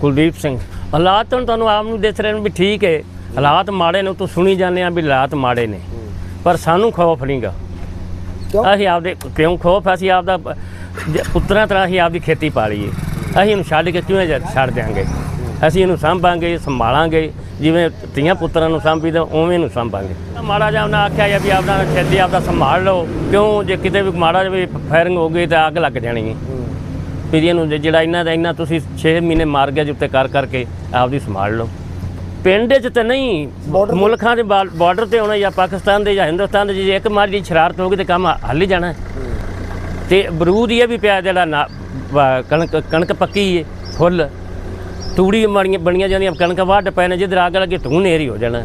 ਕੁਲਦੀਪ ਸਿੰਘ। ਹਾਲਾਤ ਹੁਣ ਤੁਹਾਨੂੰ ਆਪ ਨੂੰ ਦਿਸ ਰਹੇ ਨੇ ਵੀ ਠੀਕ ਹੈ ਹਾਲਾਤ ਮਾੜੇ ਨੇ ਤੂੰ ਸੁਣੀ ਜਾਂਦੇ ਆ ਵੀ ਹਾਲਾਤ ਮਾੜੇ ਨੇ। ਪਰ ਸਾਨੂੰ ਖੌਫ ਨਹੀਂਗਾ? ਅਸੀਂ ਆਪਦੇ ਕਿਉਂ ਖੌਫ? ਅਸੀਂ ਆਪਦਾ ਪ- ਪੁੱਤਰਾਂ ਤਰ੍ਹਾਂ ਅਸੀਂ ਆਪਦੀ ਖੇਤੀ ਪਾਲੀਏ। ਅਸੀਂ ਇਹਨੂੰ ਛੱਡ ਕੇ ਕਿਵੇਂ ਛੱਡ ਦਿਆਂਗੇ? ਅਸੀਂ ਇਹਨੂੰ ਸੰਭਾਂਗੇ ਸੰਭਾਲਾਂਗੇ। ਜਿਵੇਂ ਧੀਆਂ ਪੁੱਤਰਾਂ ਨੂੰ ਸੰਭੀਦਾ ਉਵੇਂ ਇਹਨੂੰ ਸੰਭਾਂਗੇ। ਮਾੜਾ ਜਿਹਾ ਉਹਨਾਂ ਆਖਿਆ ਜਾਂ ਵੀ ਆਪਦਾ ਖੇਤੀ ਆਪਦਾ ਸੰਭਾਲ ਲਓ। ਕਿਉਂ? ਜੇ ਕਿਤੇ ਵੀ ਮਾੜਾ ਜਿਹਾ ਫਾਇਰਿੰਗ ਹੋ ਗਈ ਤਾਂ ਅੱਗ ਲੱਗ ਜਾਣੀ ਹੈ ਇਹਨੂੰ ਜੇ- ਜਿਹੜਾ ਇਹਨਾਂ ਦਾ ਇਹਨਾਂ ਤੁਸੀਂ 6 ਮਹੀਨੇ ਮਾਰ ਗਿਆ ਜਿੱਤੇ ਕਰ ਕਰਕੇ ਆਪਦੀ ਸੰਭਾਲ ਲਓ ਪਿੰਡ 'ਚ ਤਾਂ ਨਹੀਂ ਤੇ? ਮੁਲਕਾਂ ਦੇ ਬਾਰਡਰ ਤੇ ਹੋਣਾ ਜਾਂ ਪਾਕਿਸਤਾਨ ਦੇ ਜਾਂ ਹਿੰਦੁਸਤਾਨ ਦੇ ਜੇ ਇੱਕ ਮਾਰੀ ਸ਼ਰਾਰਤ ਹੋ ਗਈ ਤੇ ਕੰਮ ਹੱਲ ਹੀ ਜਾਣਾ। ਤੇ ਬਰੂਦ ਇਹ ਵੀ ਪਿਆ ਜਿਹੜਾ ਨਾ ਕਣਕ ਕਣਕ ਪੱਕੀ ਏ ਫੁੱਲ ਤੂੜੀ ਮਾਰੀਆਂ ਬਣੀਆਂ ਜਾਂਦੀਆਂ ਕਣਕ ਵੱਢ ਨੇ ਜਿੱਧਰ ਅੱਗ ਲੱਗੇ ਧੂੰ ਨੇਰੀ ਹੋ ਜਾਣਾ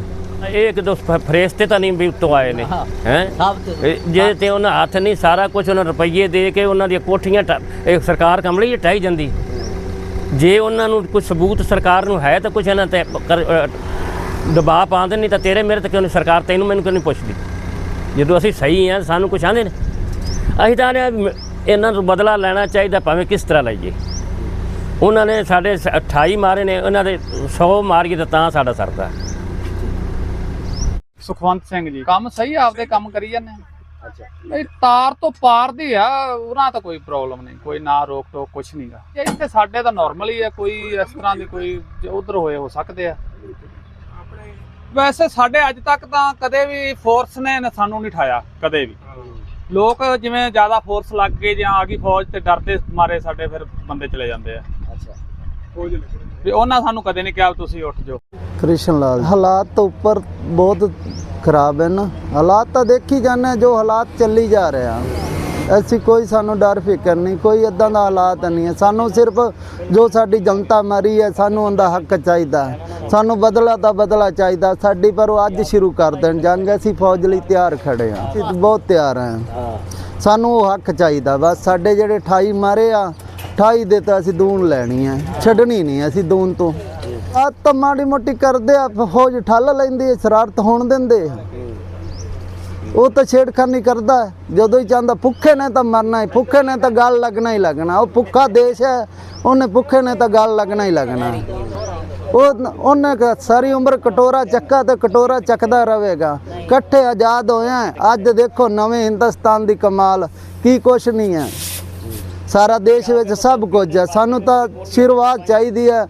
ਇਹ ਇੱਕ ਦੋ ਫਰੇਸਤੇ ਤਾਂ ਨਹੀਂ ਵੀ ਉੱਤੋਂ ਆਏ ਨੇ। ਹੈ। ਜੇ ਤੇ ਉਹਨਾਂ ਹੱਥ ਨਹੀਂ ਸਾਰਾ ਕੁਝ ਉਹਨਾਂ ਰੁਪਈਏ ਦੇ ਕੇ ਉਹਨਾਂ ਦੀਆਂ ਕੋਠੀਆਂ ਇਹ ਸਰਕਾਰ ਕਮਲੀ ਢਾਈ ਜਾਂਦੀ। ਜੇ ਉਹਨਾਂ ਨੂੰ ਕੋਈ ਸਬੂਤ ਸਰਕਾਰ ਨੂੰ ਹੈ ਤਾਂ ਕੁਝ ਇਹਨਾਂ ਤੇ ਦਬਾਅ ਪਾਉਂਦੇ ਨਹੀਂ ਤਾਂ ਤੇਰੇ ਮੇਰੇ ਤੇ ਕਿਉਂ ਨਹੀਂ? ਸਰਕਾਰ ਤੈਨੂੰ ਮੈਨੂੰ ਕਿਉਂ ਨਹੀਂ ਪੁੱਛਦੀ? ਜਦੋਂ ਅਸੀਂ ਸਹੀ ਆ ਸਾਨੂੰ ਕੁਝ ਆਂਦੇ ਨੇ। ਅਸੀਂ ਤਾਂ ਇਹਨਾਂ ਨੂੰ ਬਦਲਾ ਲੈਣਾ ਚਾਹੀਦਾ ਭਾਵੇਂ ਕਿਸ ਤਰ੍ਹਾਂ ਲਈਏ। ਉਹਨਾਂ ਨੇ ਸਾਡੇ ਸ- 28 ਮਾਰੇ ਨੇ ਉਹਨਾਂ ਦੇ 100 ਮਾਰੀਏ ਤਾਂ ਸਾਡਾ ਸਰਦਾ। ਸੁਖਵੰਤ ਸਿੰਘ ਜੀ। ਕੰਮ ਸਹੀ ਆਪਦੇ ਕੰਮ ਕਰੀ ਜਾਂਦੇ। ਅੱਛਾ। ਨਹੀਂ ਤਾਰ ਤੋਂ ਪਾਰ ਦੀ ਆ ਉਹਨਾਂ ਤਾਂ ਕੋਈ ਪ੍ਰੋਬਲਮ ਨਹੀਂ ਕੋਈ ਨਾ ਰੋਕ ਟੋਕ ਕੁਛ ਨਹੀਂਗਾ ਇੱਥੇ ਸਾਡੇ ਤਾਂ ਨਾਰਮਲ ਹੀ ਆ ਕੋਈ ਇਸ ਤਰ੍ਹਾਂ ਦੀ ਕੋਈ ਉਧਰ ਹੋਏ ਹੋ ਸਕਦੇ ਆ। ਵੈਸੇ ਸਾਡੇ ਅੱਜ ਤੱਕ ਤਾਂ ਕਦੇ ਵੀ ਫੋਰਸ ਨੇ ਸਾਨੂੰ ਨਹੀਂ ਠਾਇਆ ਕਦੇ ਵੀ। ਲੋਕ ਜਿਵੇਂ ਜ਼ਿਆਦਾ ਫੋਰਸ ਲੱਗ ਗਏ ਜਾਂ ਆ ਗਈ ਫੌਜ ਤੇ ਡਰਦੇ ਮਾਰੇ ਸਾਡੇ ਫਿਰ ਬੰਦੇ ਚਲੇ ਜਾਂਦੇ ਆ। ਅੱਛਾ। ਵੀ ਉਹਨਾਂ ਸਾਨੂੰ ਕਦੇ ਨਹੀਂ ਕਿਹਾ ਤੁਸੀਂ ਉੱਠ ਜਾਓ। ਕ੍ਰਿਸ਼ਨ ਲਾਲ ਹਾਲਾਤ ਤੋਂ ਉੱਪਰ ਬਹੁਤ ਖਰਾਬ ਹੈ ਨਾ। ਹਾਲਾਤ ਤਾਂ ਦੇਖੀ ਜਾਂਦੇ ਜੋ ਹਾਲਾਤ ਚੱਲੀ ਜਾ ਰਿਹਾ ਆ। ਐਸੀ ਕੋਈ ਸਾਨੂੰ ਡਰ ਫਿਕਰ ਨਹੀਂ, ਕੋਈ ਇਦਾਂ ਦਾ ਹਾਲਾਤ ਨਹੀਂ ਹੈ। ਸਾਨੂੰ ਸਿਰਫ ਜੋ ਸਾਡੀ ਜਨਤਾ ਮਰੀ ਹੈ, ਸਾਨੂੰ ਉਹਦਾ ਹੱਕ ਚਾਹੀਦਾ ਸਾਨੂੰ ਬਦਲਾ ਤਾਂ ਬਦਲਾ ਚਾਹੀਦਾ। ਸਾਡੀ ਪਰ ਉਹ ਅੱਜ ਸ਼ੁਰੂ ਕਰ ਦੇਣ ਜਾਂਗੇ ਅਸੀਂ ਫੌਜ ਲਈ ਤਿਆਰ ਖੜੇ ਆ ਅਸੀਂ ਬਹੁਤ ਤਿਆਰ ਆ ਸਾਨੂੰ ਉਹ ਹੱਕ ਚਾਹੀਦਾ ਬਸ ਸਾਡੇ ਜਿਹੜੇ 28 ਮਾਰੇ ਆ 28 ਦੇ ਤਾਂ ਅਸੀਂ ਦੂਣ ਲੈਣੀ ਹੈ। ਛੱਡਣੀ ਨਹੀਂ ਅਸੀਂ ਦੂਣ ਤੋਂ। ਆ ਤਾਂ ਮਾੜੀ ਮੋਟੀ ਕਰਦੇ ਆ, ਫੌਜ ਠੱਲ ਲੈਂਦੀ ਹੈ ਸ਼ਰਾਰਤ ਹੋਣ ਦਿੰਦੇ ਉਹ ਤਾਂ ਛੇੜਖਾਨੀ ਕਰਦਾ ਜਦੋਂ ਹੀ ਚਾਹੁੰਦਾ ਭੁੱਖੇ ਨੇ ਤਾਂ ਮਰਨਾ ਹੀ ਭੁੱਖੇ ਨੇ ਤਾਂ ਗੱਲ ਲੱਗਣਾ ਹੀ ਲੱਗਣਾ। ਉਹ ਭੁੱਖਾ ਦੇਸ਼ ਹੈ, ਉਹਨੇ ਭੁੱਖੇ ਨੇ ਤਾਂ ਗੱਲ ਲੱਗਣਾ ਹੀ ਲੱਗਣਾ। ਉਹ ਉਹਨੇ ਸਾਰੀ ਉਮਰ ਕਟੋਰਾ ਚੱਕਾ ਤੇ ਕਟੋਰਾ ਚੱਕਦਾ ਰਹੇਗਾ। ਇਕੱਠੇ ਆਜ਼ਾਦ ਹੋਇਆ ਅੱਜ ਦੇਖੋ ਨਵੇਂ ਹਿੰਦੁਸਤਾਨ ਦੀ ਕਮਾਲ, ਕੀ ਕੁਛ ਨਹੀਂ ਹੈ। ਸਾਰਾ ਦੇਸ਼ ਵਿੱਚ ਸਭ ਕੁਝ ਹੈ। ਸਾਨੂੰ ਤਾਂ ਸ਼ੁਰੂਆਤ ਚਾਹੀਦੀ ਹੈ।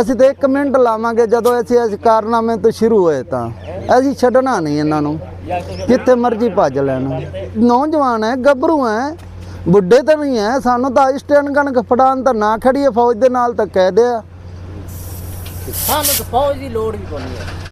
ਅਸੀਂ ਤਾਂ 1 ਮਿੰਟ ਲਾਵਾਂਗੇ, ਜਦੋਂ ਅਸੀਂ ਇਸ ਕਾਰਨਾਮੇ ਤੋਂ ਸ਼ੁਰੂ ਹੋਏ ਤਾਂ। ਅਸੀਂ ਛੱਡਣਾ ਨਹੀਂ ਇਹਨਾਂ ਨੂੰ। ਜਿੱਥੇ ਮਰਜ਼ੀ ਭੱਜ ਲੈਣ। ਨੌਜਵਾਨ ਹੈ, ਗੱਭਰੂ ਹੈ, ਬੁੱਢੇ ਤਾਂ ਨਹੀਂ ਹੈ। ਸਾਨੂੰ ਤਾਂ ਸਟੈਂਡ ਕਣਕ ਫੜਾਉਣ ਤਾਂ ਨਾ ਖੜੀਏ ਫੌਜ ਦੇ ਨਾਲ ਤਾਂ ਕਹਿ ਦਿਆ। ਸਾਨੂੰ ਤਾਂ ਫੌਜ ਦੀ ਲੋੜ ਵੀ ਕੋਈ ਨਹੀਂ